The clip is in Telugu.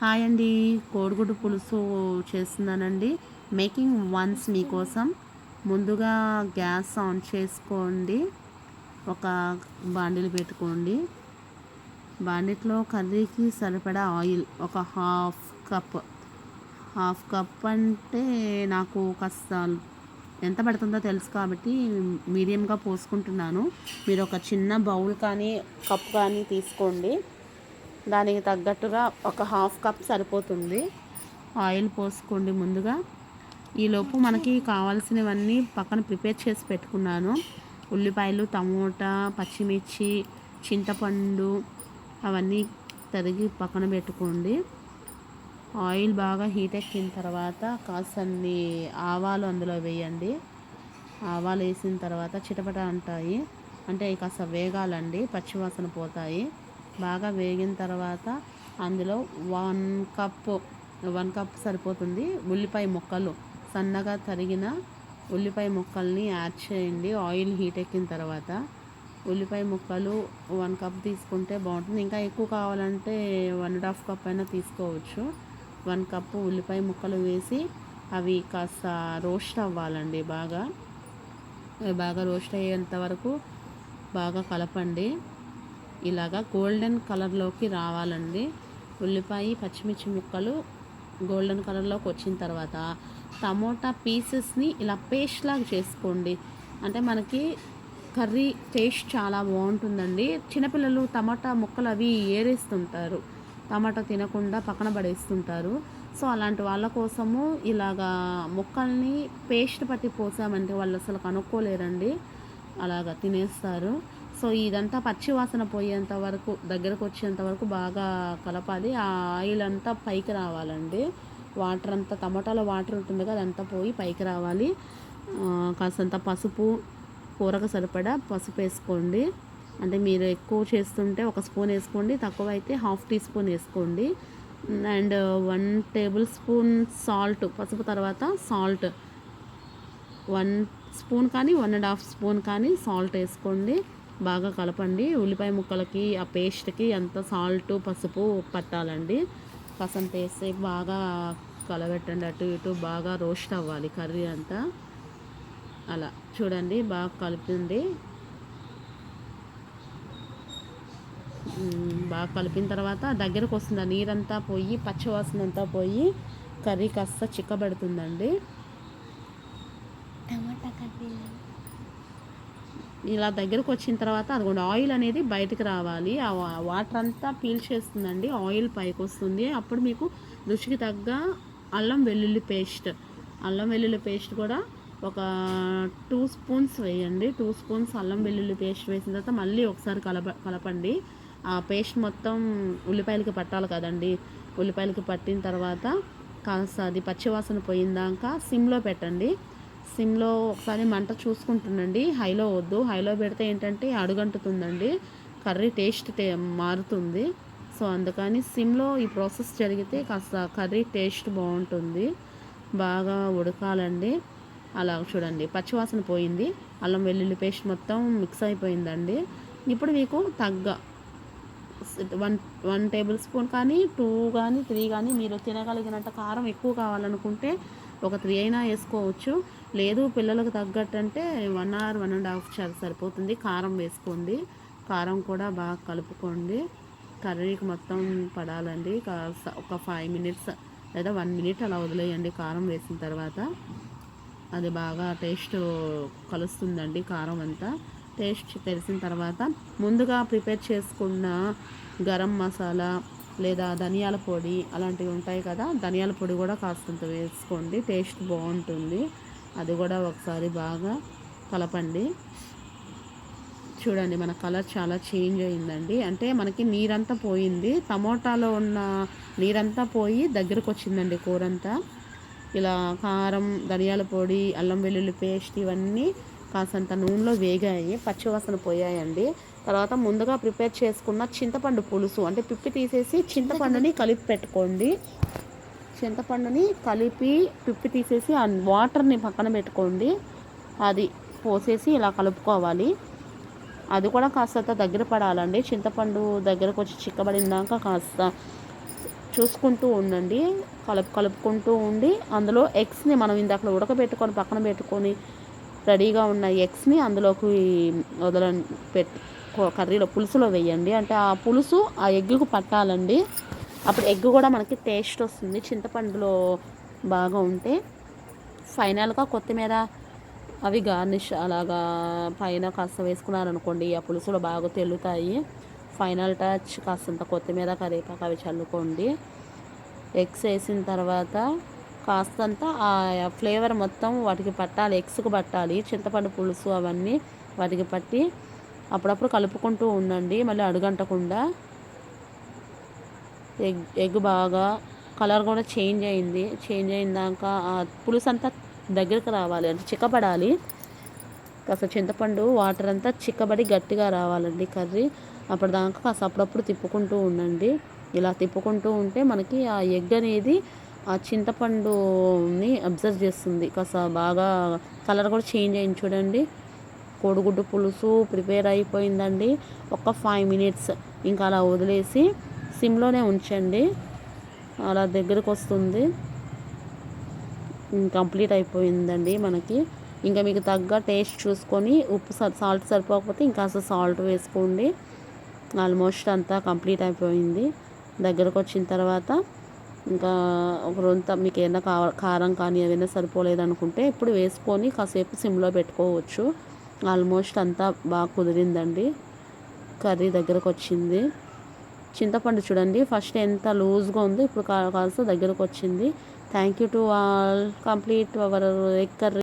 హాయ్ అండి. కోడిగుడ్డు పులుసు చేస్తున్నానండి. మేకింగ్ వన్స్ మీకోసం. ముందుగా గ్యాస్ ఆన్ చేసుకోండి. ఒక బాండిల్ పెట్టుకోండి. బాండిట్లో కర్రీకి సరిపడా ఆయిల్ ఒక హాఫ్ కప్. హాఫ్ కప్ అంటే నాకు కాస్త ఎంత పడుతుందో తెలుసు కాబట్టి మీడియంగా పోసుకుంటున్నాను. మీరు ఒక చిన్న బౌల్ కానీ కప్ కానీ తీసుకోండి. దానికి తగ్గట్టుగా ఒక హాఫ్ కప్ సరిపోతుంది. ఆయిల్ పోసుకోండి ముందుగా. ఈలోపు మనకి కావాల్సినవన్నీ పక్కన ప్రిపేర్ చేసి పెట్టుకున్నాను. ఉల్లిపాయలు టమోటా పచ్చిమిర్చి చింతపండు అవన్నీ తరిగి పక్కన పెట్టుకోండి. ఆయిల్ బాగా హీట్ ఎక్కిన తర్వాత కాసన్ని ఆవాలు అందులో వేయండి. ఆవాలు వేసిన తర్వాత చిటపట అంటాయి. అంటే అవి కాస్త వేగాలండి. పచ్చివాసన పోతాయి. బాగా వేగిన తర్వాత అందులో వన్ కప్ వన్ కప్ సరిపోతుంది. ఉల్లిపాయ ముక్కలు. సన్నగా తరిగిన ఉల్లిపాయ ముక్కల్ని యాడ్ చేయండి. ఆయిల్ హీట్ ఎక్కిన తర్వాత ఉల్లిపాయ ముక్కలు వన్ కప్ తీసుకుంటే బాగుంటుంది. ఇంకా ఎక్కువ కావాలంటే వన్ అండ్ హాఫ్ కప్ అయినా తీసుకోవచ్చు. వన్ కప్పు ఉల్లిపాయ ముక్కలు వేసి అవి కాస్త రోస్ట్ అవ్వాలండి బాగా. బాగా రోస్ట్ అయ్యేంత వరకు బాగా కలపండి. ఇలాగా గోల్డెన్ కలర్లోకి రావాలండి. ఉల్లిపాయ పచ్చిమిర్చి ముక్కలు గోల్డెన్ కలర్లోకి వచ్చిన తర్వాత టమోటా పీసెస్ని ఇలా పేస్ట్ లాగా చేసుకోండి. అంటే మనకి కర్రీ టేస్ట్ చాలా బాగుంటుందండి. చిన్నపిల్లలు టమాటా ముక్కలు అవి ఏరేస్తుంటారు. టమాటా తినకుండా పక్కన పడేస్తుంటారు. సో అలాంటి వాళ్ళ కోసము ఇలాగా ముక్కల్ని పేస్ట్ పట్టి పోసామంటే వాళ్ళు అసలు కనుక్కోలేరండి. అలాగా తినేస్తారు. సో ఇదంతా పచ్చి వాసన పోయేంత వరకు దగ్గరకు వచ్చేంత వరకు బాగా కలపాలి. ఆ ఆయిల్ అంతా పైకి రావాలండి. వాటర్ అంతా టమాటాలో వాటర్ ఉంటుంది కదా అదంతా పోయి పైకి రావాలి. కాస్తంత పసుపు కూరకు సరిపడా పసుపు వేసుకోండి. అంటే మీరు ఎక్కువ చేస్తుంటే ఒక స్పూన్ వేసుకోండి తక్కువ అయితే హాఫ్ టీ స్పూన్ వేసుకోండి. And one tablespoon salt పసుపు తర్వాత సాల్ట్. వన్ స్పూన్ కానీ వన్ అండ్ హాఫ్ స్పూన్ కానీ సాల్ట్ వేసుకోండి. బాగా కలపండి. ఉల్లిపాయ ముక్కలకి ఆ పేస్ట్కి అంత సాల్ట్ పసుపు పట్టాలండి. పసంత వేస్తే బాగా కలబెట్టండి. అటు ఇటు బాగా రోస్ట్ అవ్వాలి కర్రీ అంతా. అలా చూడండి బాగా కలిపింది. బాగా కలిపిన తర్వాత దగ్గరకు వస్తుంది. ఆ నీరంతా పోయి పచ్చివాసన అంతా పోయి కర్రీ కాస్త చిక్కబడుతుందండి. టమాటా కర్రీ ఇలా దగ్గరకు వచ్చిన తర్వాత అదిగోండి ఆయిల్ అనేది బయటకు రావాలి. ఆ వాటర్ అంతా పీల్చేస్తుందండి ఆయిల్ పైకి వస్తుంది అప్పుడు మీకు రుచికి తగ్గ అల్లం వెల్లుల్లి పేస్ట్ అల్లం వెల్లుల్లి పేస్ట్ కూడా ఒక టూ స్పూన్స్ వేయండి. టూ స్పూన్స్ అల్లం వెల్లుల్లి పేస్ట్ వేసిన తర్వాత మళ్ళీ ఒకసారి కలప కలపండి. ఆ పేస్ట్ మొత్తం ఉల్లిపాయలకి పట్టాలి కదండి. ఉల్లిపాయలకి పట్టిన తర్వాత కాస్త అది పచ్చివాసన పోయిందాక సిమ్లో పెట్టండి. సిమ్లో ఒకసారి మంట చూసుకుంటుండండి. హైలో వద్దు. హైలో పెడితే ఏంటంటే అడుగంటుతుందండి. కర్రీ టేస్ట్ టే మారుతుంది. సో అందుకని సిమ్లో ఈ ప్రాసెస్ జరిగితే కాస్త కర్రీ టేస్ట్ బాగుంటుంది. బాగా ఉడకాలండి. అలా చూడండి. పచ్చివాసన పోయింది. అల్లం వెల్లుల్లి పేస్ట్ మొత్తం మిక్స్ అయిపోయిందండి. ఇప్పుడు మీకు తగ్గ వన్ వన్ టేబుల్ స్పూన్ కానీ టూ కానీ త్రీ కానీ మీరు తినగలిగినంత కారం ఎక్కువ కావాలనుకుంటే ఒక త్రీ అయినా వేసుకోవచ్చు. లేదు పిల్లలకు తగ్గట్టు అంటే one hour one and half సరిపోతుంది. కారం వేసుకోండి. కారం కూడా బాగా కలుపుకోండి. కర్రీకి మొత్తం పడాలండి. ఒక ఫైవ్ మినిట్స్ లేదా వన్ మినిట్ అలా వదిలేయండి కారం వేసిన తర్వాత. అది బాగా టేస్ట్ కలుస్తుందండి కారం అంతా. టేస్ట్ తెలిసిన తర్వాత ముందుగా ప్రిపేర్ చేసుకున్న గరం మసాలా లేదా ధనియాల పొడి అలాంటివి ఉంటాయి కదా ధనియాల పొడి కూడా కాస్తంత వేసుకోండి టేస్ట్ బాగుంటుంది. అది కూడా ఒకసారి బాగా కలపండి. చూడండి మన కలర్ చాలా చేంజ్ అయిందండి. అంటే మనకి నీరంతా పోయింది. టమోటాలో ఉన్న నీరంతా పోయి దగ్గరకు వచ్చిందండి కూరంతా. ఇలా కారం ధనియాల పొడి అల్లం వెల్లుల్లి పేస్ట్ ఇవన్నీ కాసంత నూనెలో వేగాయి పచ్చివాసన పోయాయండి. తర్వాత ముందుగా ప్రిపేర్ చేసుకున్న చింతపండు పులుసు అంటే పిప్పి తీసేసి చింతపండుని కలిపి పెట్టుకోండి. చింతపండుని కలిపి పిప్పి తీసేసి ఆ వాటర్ని పక్కన పెట్టుకోండి. అది పోసేసి ఇలా కలుపుకోవాలి. అది కూడా కాస్త దగ్గర పడాలండి. చింతపండు దగ్గరకు వచ్చి చిక్కబడిందాక కాస్త చూసుకుంటూ ఉండండి. కలుపు కలుపుకుంటూ ఉండి అందులో ఎగ్స్ని మనం ఇందాక ఉడకబెట్టుకొని పక్కన పెట్టుకొని రెడీగా ఉన్న ఎగ్స్ని అందులోకి వదల పెట్టి కర్రీలో పులుసులో వేయండి. అంటే ఆ పులుసు ఆ ఎగ్గుకు పట్టాలండి. అప్పుడు ఎగ్ కూడా మనకి టేస్ట్ వస్తుంది. చింతపండులో బాగా ఉంటే ఫైనల్గా కొత్తిమీర అవి గార్నిష్ అలాగా పైన కాస్త వేసుకున్నారనుకోండి ఆ పులుసులో బాగా తెల్లుతాయి. ఫైనల్ టచ్ కాస్తంత కొత్తిమీర కరివేపాకు అవి చల్లుకోండి. ఎగ్స్ వేసిన తర్వాత కాస్తంత ఆ ఫ్లేవర్ మొత్తం వాటికి పట్టాలి ఎగ్స్కి పట్టాలి. చింతపండు పులుసు అవన్నీ వాటికి పట్టి అప్పుడప్పుడు కలుపుకుంటూ ఉండండి మళ్ళీ అడుగంటకుండా. ఎగ్ ఎగ్ బాగా కలర్ కూడా చేంజ్ అయింది. చేంజ్ అయినాక ఆ పులుసు అంతా దగ్గరికి రావాలి అంటే చిక్కబడాలి. కాస్త చింతపండు వాటర్ అంతా చిక్కబడి గట్టిగా రావాలండి కర్రీ. అప్పటిదాకా కాస్త అప్పుడప్పుడు తిప్పుకుంటూ ఉండండి. ఇలా తిప్పుకుంటూ ఉంటే మనకి ఆ ఎగ్ అనేది ఆ చింతపండుని అబ్జర్వ్ చేస్తుంది. కాస్త బాగా కలర్ కూడా చేంజ్ అయింది చూడండి. కోడిగుడ్డు పులుసు ప్రిపేర్ అయిపోయిందండి. ఒక ఫైవ్ మినిట్స్ ఇంకా అలా వదిలేసి సిమ్లోనే ఉంచండి. అలా దగ్గరకు వస్తుంది. కంప్లీట్ అయిపోయిందండి మనకి. ఇంకా మీకు తగ్గ టేస్ట్ చూసుకొని ఉప్పు సాల్ట్ సరిపోకపోతే ఇంకా సాల్ట్ వేసుకోండి. ఆల్మోస్ట్ అంతా కంప్లీట్ అయిపోయింది. దగ్గరకు వచ్చిన తర్వాత ఇంకా ఒక రొంత మీకు ఏదైనా కారం కానీ ఏదైనా సరిపోలేదనుకుంటే ఇప్పుడు వేసుకొని కాసేపు సిమ్లో పెట్టుకోవచ్చు. ఆల్మోస్ట్ అంతా బాగా కుదిరిందండి. కర్రీ దగ్గరకు వచ్చింది చింతపండు చూడండి ఫస్ట్ ఎంత లూజ్గా ఉందో ఇప్పుడు కాస్త దగ్గరకు వచ్చింది thank you to all complete our egg curry